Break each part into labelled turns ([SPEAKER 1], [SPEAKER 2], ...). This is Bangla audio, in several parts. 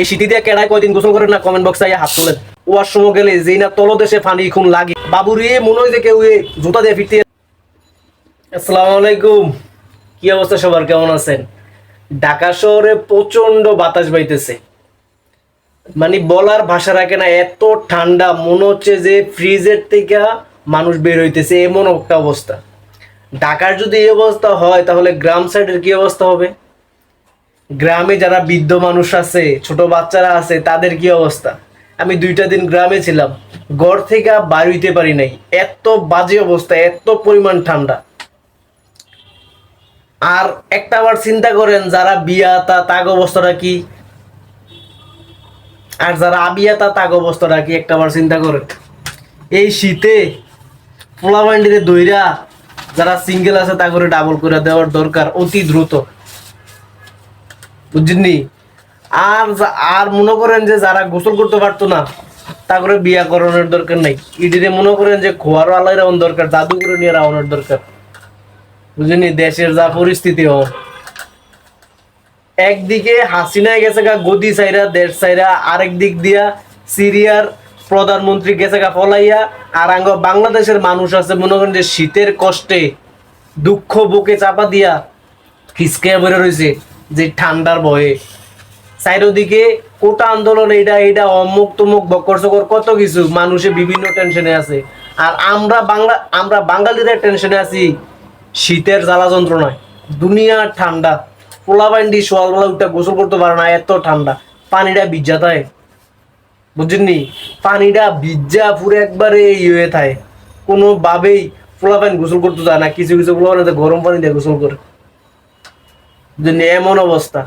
[SPEAKER 1] এই দিয়ে কেডায় কয়দিন গোসল করেন না কমেন্ট বক্সে হাত তোলেন। গেলে যেই না তলদেশে খুন লাগে। বাবুরে, মনে হয় যে কেউ জুতা দিয়ে ফিরতে আলাইকুম। কি অবস্থা সবার? কেমন আছেন? ঢাকা শহরে প্রচণ্ড বাতাস বাইতেছে। মানে বলার ভাষা রাখে না, এত ঠান্ডা, মনে হচ্ছে যে ফ্রিজের থেকে মানুষ বের হইতেছে, এমন একটা অবস্থা। ঢাকার যদি এই অবস্থা হয়, তাহলে গ্রাম সাইডের কি অবস্থা হবে? গ্রামে যারা বৃদ্ধ মানুষ আছে, ছোট বাচ্চারা আছে, তাদের কি অবস্থা? আমি দুইটা দিন গ্রামে ছিলাম, ঘর থেকে বাড়ি হইতে পারি নাই। এত বাজে অবস্থা, এত পরিমাণ ঠান্ডা। আর একটা আবার চিন্তা করেন, যারা বিয়া তা তাগ অবস্থাটা কি? আর যারা আবিয়া তা তাগ অবস্থাটা কি? একটা আবার চিন্তা করেন। এই শীতে পোলাবান্ডিরে দইরা যারা সিঙ্গেল আছে তা করে ডাবল করে দেওয়ার দরকার অতি দ্রুত। বুঝছেননি আর আর মনে করেন যে যারা গোসল করতে পারতো না, তা করে বিয়া করানোর দরকার নাই। ইডিরে মনে করেন যে খোয়ারও আলাই রাউন দরকার, জাদু করে নিয়ে রাওয়ানোর দরকার। বুঝলি দেশের যা পরিস্থিতি হয়। একদিকে হাসিনায় গেছে গা, গদি সাইরা দেশ সাইরা আরেক দিক দিয়া সিরিয়ার প্রধানমন্ত্রী গেছে গা ফলাইয়া, আর আঙ্গ বাংলাদেশের মানুষ আছে, মনে করেন যে শীতের কষ্টে দুঃখ বুকে চাপা দিয়া খিসকে বেরো রয়েছে যে ঠান্ডার ভয়ে চারিদিকে কোটা আন্দোলন এটা এটা অমুক তমুক, বকর সকর কত কিছু। মানুষে বিভিন্ন টেনশনে আছে। আর আমরা বাংলা আমরা বাঙালিদের টেনশনে আছি, শীতের জ্বালা যন্ত্রণায়। দুনিয়ার ঠান্ডা। পোলাবান্ডি সোয়ালবেলা উঠে গোসল করতে পারে না, এত ঠান্ডা। পানিটা ভিজা থাকে। বুঝছেননি? পানিটা ভিজা পুরো একবারে ই হয়ে থাকে। কোনোভাবেই পোলাপান গোসল করতে যায় না। কিছু কিছু পোলাপান গরম পানি দিয়ে গোসল করে। এমন অবস্থা।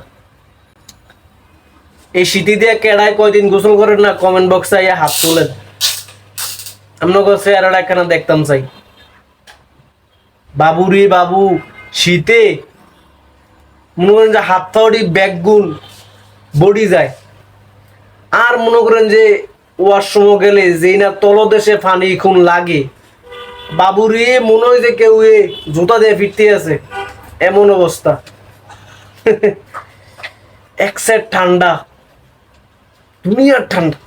[SPEAKER 1] এই শীতি দিয়ে কেডায় কয়দিন গোসল করেন না কমেন্ট বক্সে আইয়া হাত তোলেন আপনাকে চেহারাটা একখানা দেখতাম চাই। বাবু রে বাবু, শীতে মনে করেন যে হাত ফাওয়ারি ব্যাগগুন বডি যায়। আর মনে করেন যে ওয়ার সময় গেলে যেই না তলদেশে ফানি খুন লাগে। বাবু রে, মনে হয় যে কেউ এ জুতা দিয়ে ফিরতে আছে। এমন অবস্থা। এক সেট ঠান্ডা দুনিয়ার ঠান্ডা।